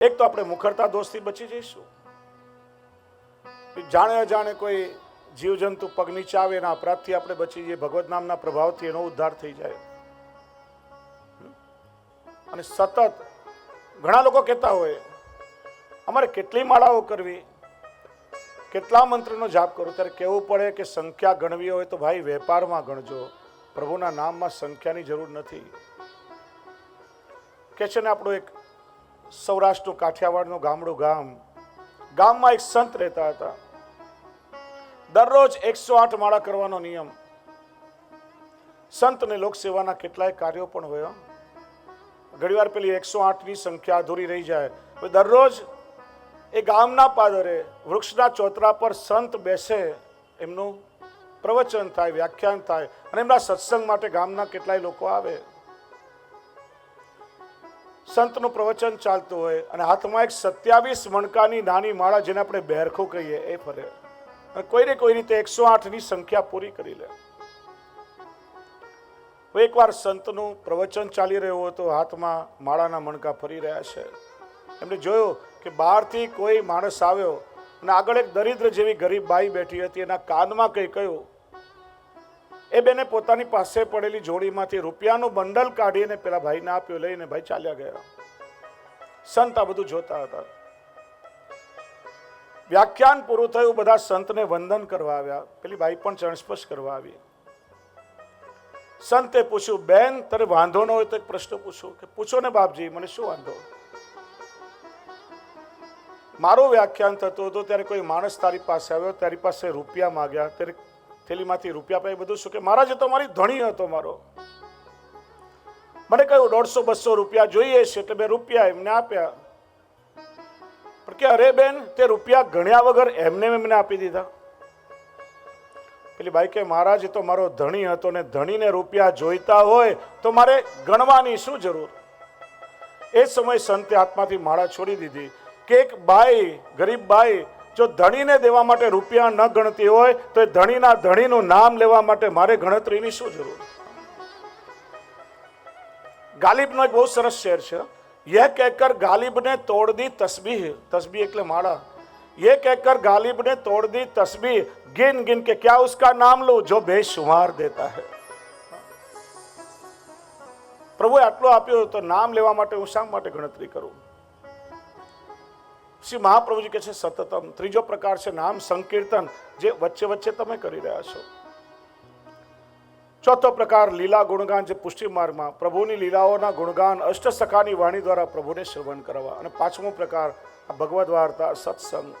એક તો આપણે મુખરતા દોષથી બચી જઈશું. જાણે અજાણે કોઈ જીવજંતુ પગ નીચે આવે એના અપરાધથી આપણે બચી જઈએ, ભગવત નામના પ્રભાવથી એનો ઉદ્ધાર થઈ જાય. અને સતત ઘણા લોકો કહેતા હોય, અમારે કેટલી માળાઓ કરવી? કેટલા મંત્રનો જાપ કરું? ત્યારે કહેવું પડે કે સંખ્યા ગણવી હોય તો ભાઈ વેપારમાં ગણજો. પ્રભુના નામમાં સંખ્યાની જરૂર નથી. કે છે ને આપણું એક સૌરાષ્ટ્રનું કાઠિયાવાડનું ગામડું ગામ, ગામમાં એક સંત રહેતા હતા. દરરોજ એકસો આઠ માળા કરવાનો નિયમ. સંત અને લોકસેવાના કેટલાય કાર્યો પણ હોય. ઘણીવાર પેલી એકસો આઠની સંખ્યા અધૂરી રહી જાય. દરરોજ એ ગામના પાદરે વૃક્ષના ચોતરા પર સંત બેસે, એમનું પ્રવચન થાય, વ્યાખ્યાન થાય અને એમના સત્સંગ માટે ગામના કેટલાય લોકો આવે. સંતનું પ્રવચન ચાલતું હોય અને હાથમાં એક સત્યાવીસ મણકાની નાની માળા જેને આપણે બેરખો કહીએ, એ ફરે. કોઈને કોઈ રીતે એકસો આઠની સંખ્યા પૂરી કરી લે. એકવાર સંતનું પ્રવચન ચાલી રહ્યું હતું હાથમાં માળાના મણકા ફરી રહ્યા છે. એમણે જોયું કે બહારથી કોઈ માણસ આવ્યો અને આગળ એક દરિદ્ર જેવી ગરીબ બાઈ બેઠી હતી. એના કાનમાં કંઈ કહ્યું એ બેને પોતાની પાસે પડેલી જોડીમાંથી રૂપિયાનું બંડલ કાઢીને પેલા ભાઈને આપ્યું, લઈને ભાઈ ચાલ્યા ગયા. સંત આ બધું જોતા હતા. વ્યાખ્યાન પૂરું થયું, બધા સંતને વંદન કરવા આવ્યા. પેલી ભાઈ પણ ચરણસ્પર્શ કરવા આવી. સંતે પૂછ્યું, બેન તારે વાંધો ન હોય તો એક પ્રશ્ન પૂછો. કે, પૂછો ને બાપજી, મને શું વાંધો? મારું વ્યાખ્યાન થતું હતું, ત્યારે કોઈ માણસ તારી પાસે આવ્યો, તારી પાસે રૂપિયા માગ્યા, ત્યારે થેલીમાંથી રૂપિયા પાઈ બધું શું કે મારા તો મારી ધણી હતો મારો. મને કહ્યું, દોઢસો, બસો રૂપિયા જોઈએ છે. એટલે મેં રૂપિયા એમને આપ્યા. કે, અરે બેન, તે રૂપિયા ગણ્યા વગર એમને એમને આપી દીધા. પેલી બાઈ કે મહારાજ તો મારો ધણી હતો ને ધણીને રૂપિયા જોઈતા હોય તો મારે ગણવાની શું જરૂર? એ સમય સંતે આત્માથી માળા છોડી દીધી. કે એક બાઈ, ગરીબ બાઈ જો ધણીને દેવા માટે રૂપિયા ન ગણતી હોય તો એ ધણીના ધણીનું નામ લેવા માટે મારે ગણતરીની શું જરૂર ગાલિબનો એક બહુ સરસ શેર છે यह कहकर गालिब ने तोड़ दी तस्बीह तस्बीह એટલે માળા ये कहकर गालिब ने तोड़ दी तस्बीह गिन गिन के क्या उसका नाम लो जो बेशुमार देता है પ્રભુએ આટલું આપ્યું તો નામ લેવા માટે હું શા માટે ગણતરી કરું શ્રી મહાપ્રભુજી કહે છે, સતતમ. ત્રીજો પ્રકાર છે, નામ સંકીર્તન, જે વચ્ચે વચ્ચે તમે કરી રહ્યા છો. ચોથો પ્રકાર, લીલા ગુણગાન, જે પુષ્ટિ માર્ગમાં પ્રભુની લીલાઓના ગુણગાન અષ્ટસખાની વાણી દ્વારા પ્રભુને શ્રવણ કરવા. અને પાંચમો પ્રકાર, આ ભગવદ સત્સંગ.